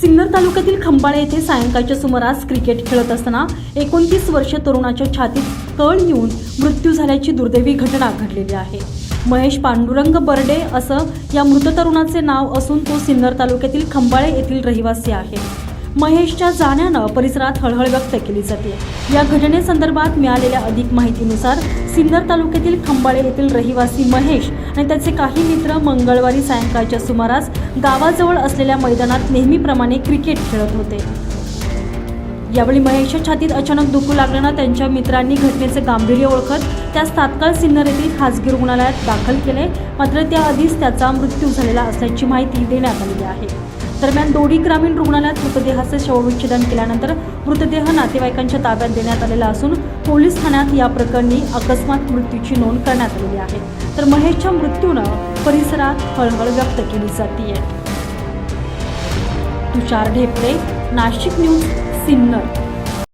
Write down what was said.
सिन्नर तालुक्यातील खंबाळे येथे सायंकाळच्या सुमारास क्रिकेट खेळत असताना एकोणतीस वर्ष तरुणाच्या छातीत कळ येऊन मृत्यू झाल्याची दुर्दैवी घटना घडलेली आहे. महेश पांडुरंग बर्डे असं या मृत तरुणाचे नाव असून तो सिन्नर तालुक्यातील खंबाळे येथील रहिवासी आहे. महेशच्या जाण्यानं परिसरात हळहळ व्यक्त केली जाते. या घटनेसंदर्भात मिळालेल्या अधिक माहितीनुसार सिन्नर तालुक्यातील खंबाळे येथील रहिवासी महेश आणि त्याचे काही मित्र मंगळवारी सायंकाळच्या सुमारास गावाजवळ असलेल्या मैदानात नेहमीप्रमाणे क्रिकेट खेळत होते. यावेळी महेशच्या छातीत अचानक दुखू लागल्यानं त्यांच्या मित्रांनी घटनेचे गांभीर्य ओळखत त्यास तात्काळ सिन्नर येथील खासगी रुग्णालयात दाखल केले. मात्र त्याआधीच त्याचा मृत्यू झालेला असल्याची माहिती देण्यात आलेली आहे. दरम्यान दोडी ग्रामीण रुग्णालयात मृतदेहाचे शवविच्छेदन केल्यानंतर मृतदेह नातेवाईकांच्या ताब्यात देण्यात आलेला असून पोलीस ठाण्यात या प्रकरणी अकस्मात मृत्यूची नोंद करण्यात आलेली आहे. तर महेशच्या मृत्यूनं परिसरात हळहळ व्यक्त केली जाते तुषार ढेपरे नाशिक न्यूज सिन्नर.